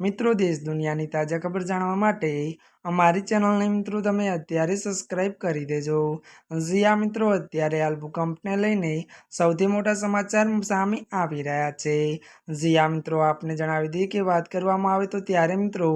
મિત્રો દેશ દુનિયાની તાજા ખબર જાણવા માટે અમારી ચેનલને મિત્રો તમે અત્યારે સબસ્ક્રાઇબ કરી દેજો. જીયા મિત્રો, અત્યારે હાલ ભૂકંપને લઈને સૌથી મોટા સમાચાર સામે આવી રહ્યા છે. જીયા મિત્રો, આપને જણાવી દઈએ કે વાત કરવામાં આવે તો ત્યારે મિત્રો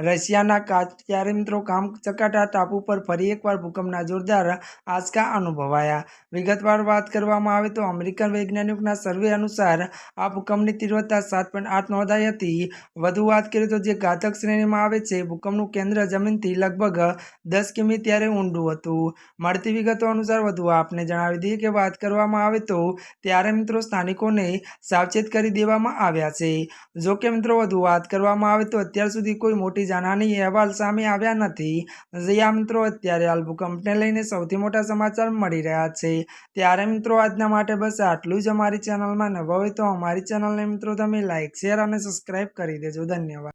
રશિયાના કાચ ત્યારે મિત્રો કામ ચકાટા ટાપુ પર ફરી એકવાર ભૂકંપના જોરદાર આંચકા અનુભવાયા. વિગતવાર વાત કરવામાં આવે તો અમેરિકન વૈજ્ઞાનિકના સર્વે અનુસાર આ ભૂકંપની તીવ્રતા સાત પોઈન્ટ આઠ નોંધાઈ હતી. વધુ વાત કરીએ તો જે ઘાતક શ્રેણીમાં આવે છે ભૂકંપનું કેન્દ્ર જમીનથી લગભગ દસ કિમી ત્યારે ઊંડું હતું. મળતી વિગતો અનુસાર વધુ આપને જણાવી દઈએ કે વાત કરવામાં આવે તો ત્યારે મિત્રો સ્થાનિકોને સાવચેત કરી દેવામાં આવ્યા છે. જો કે મિત્રો વધુ વાત કરવામાં આવે તો અત્યાર સુધી કોઈ મોટી જાનહાની અહેવાલ સામે આવ્યા નથી. જ્યાં મિત્રો, અત્યારે હાલ ભૂકંપને લઈને સૌથી મોટા સમાચાર મળી રહ્યા છે. ત્યારે મિત્રો આજના માટે બસ આટલું જ અમારી ચેનલમાં નવા હોય તો અમારી ચેનલને મિત્રો તમે લાઇક શેર અને સબસ્ક્રાઇબ કરી દેજો. ધન્યવાદ. navarra